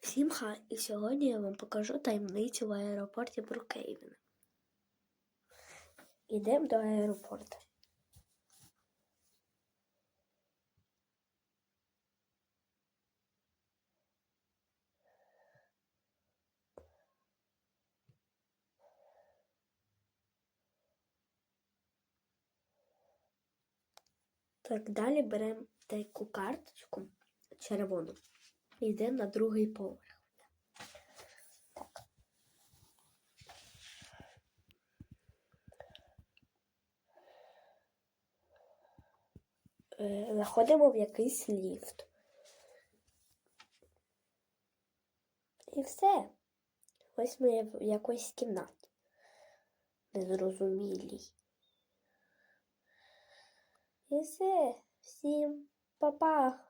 Всім хай! І сьогодні я вам покажу таємницю в аеропорті Брукейвена. Ідемо до аеропорту. Так, далі беремо таку карточку червону і йдемо на другий поверх. Так. Е, Заходимо в якийсь ліфт. І все. Ось ми в якоїсь кімнаті. Незрозумілій. І все. Всім па-па.